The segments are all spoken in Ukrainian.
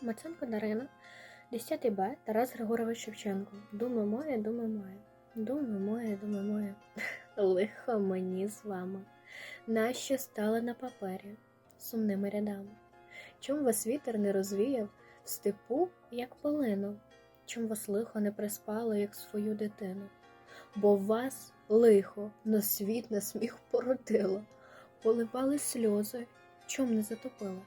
Маценко Дарина, 10 Б, Тарас Григорович Шевченко. Думи моє, думи моє. Думи моє, думи моє. Лихо мені з вами. Нащо стали на папері сумними рядами? Чом вас вітер не розвіяв в степу, як полину? Чом вас лихо не приспало, як свою дитину? Бо вас лихо на світ на сміх породило, поливали сльози, чом не затопило?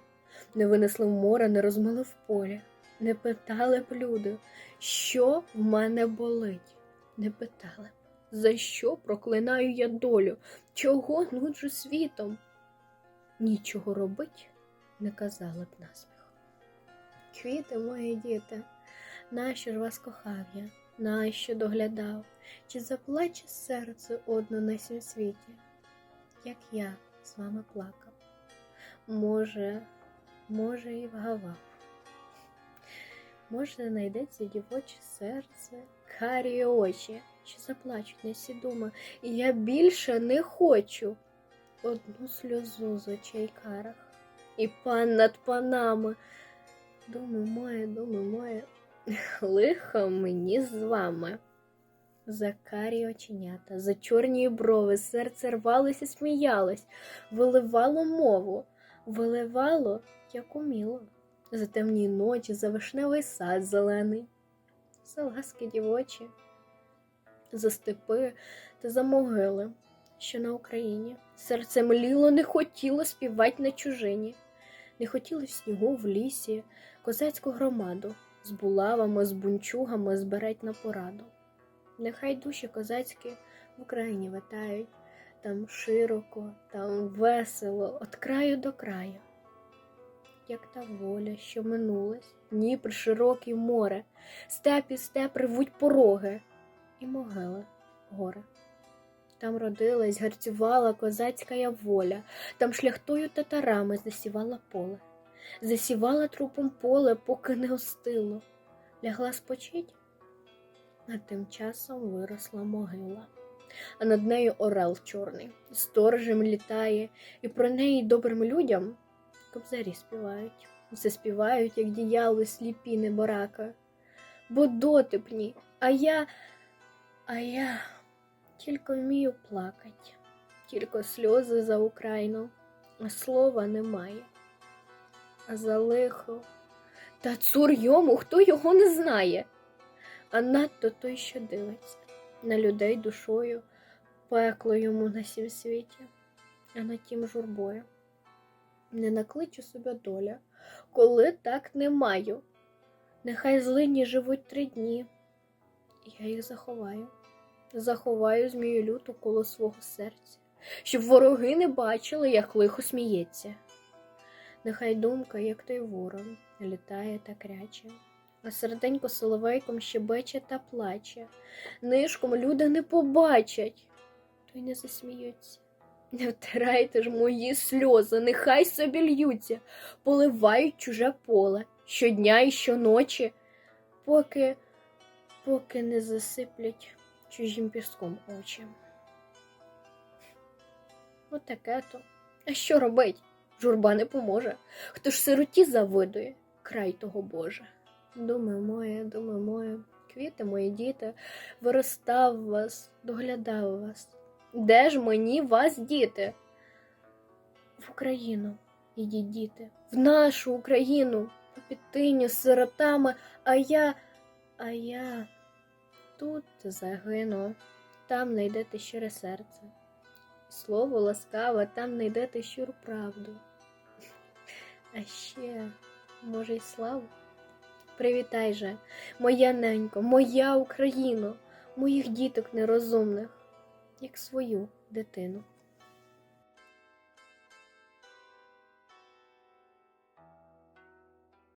Не винесли в море, не розмили в полі, не питали б люди, що в мене болить, не питали б, за що проклинаю я долю, чого нуджу світом. Нічого робить, не казали б насміх. Квіти мої діти, нащо ж вас кохав я, нащо доглядав, чи заплаче серце одно на сім світі, як я з вами плакав? Може, може, і вгавав. Може, знайдеться дівоче серце, карі очі, що заплачуть несвідомо, і я більше не хочу одну сльозу з очей карах, і пан над панами. Думи моє, думи моє, лихо мені з вами. За карі оченята, за чорні брови, серце рвалося, сміялось, виливало мову, виливало, як уміло, за темні ночі, за вишневий сад зелений, за ласки дівочі, за степи та за могили, що на Україні. Серце мліло, не хотіло співати на чужині, не хотіло в снігу в лісі, козацьку громаду з булавами, з бунчугами збирать на пораду. Нехай душі козацькі в Україні витають, там широко, там весело, від краю до краю. Як та воля, що минулась, Дніпр широкий море, степ і степ ревуть пороги і могили гори. Там родилась, гарцювала козацька воля, там шляхтою татарами засівала поле, засівала трупом поле, поки не остило, лягла спочить, а тим часом виросла могила, а над нею орел чорний, сторожем літає, і про неї добрим людям кобзарі співають, все співають, як діяли сліпі неборака. Бо дотипні, а я, а я тільки вмію плакать, тільки сльози за Україну, а слова немає. А за лихо, та цур йому, хто його не знає, а надто той, що дивиться на людей душою, пекло йому на сім світі, а на тім журбою. Не накличу себе доля, коли так не маю. Нехай злині живуть три дні, я їх заховаю заховаю змію люту коло свого серця, щоб вороги не бачили, як лихо сміється. Нехай думка, як той ворон, літає та кряче, а серденько соловейком щебече та плаче. Нишком люди не побачать, то й не засміються. Не втирайте ж мої сльози, нехай собі льються, поливають чуже поле щодня і щоночі, поки, поки не засиплять чужим піском очі. Отаке то. А що робить? Журба не поможе. Хто ж сироті завидує, край того Боже. Думи моє, думи моє, квіти мої діти, виростав вас, доглядав вас. Де ж мені вас, діти? В Україну ідіть, діти, в нашу Україну, по підтині з сиротами, а я, а я. Тут загину, там найдете щире серце. Слово ласкаве, там найдете щиру правду. А ще, може, й славу. Привітай же, моя ненько, моя Україно, моїх діток нерозумних, як свою дитину.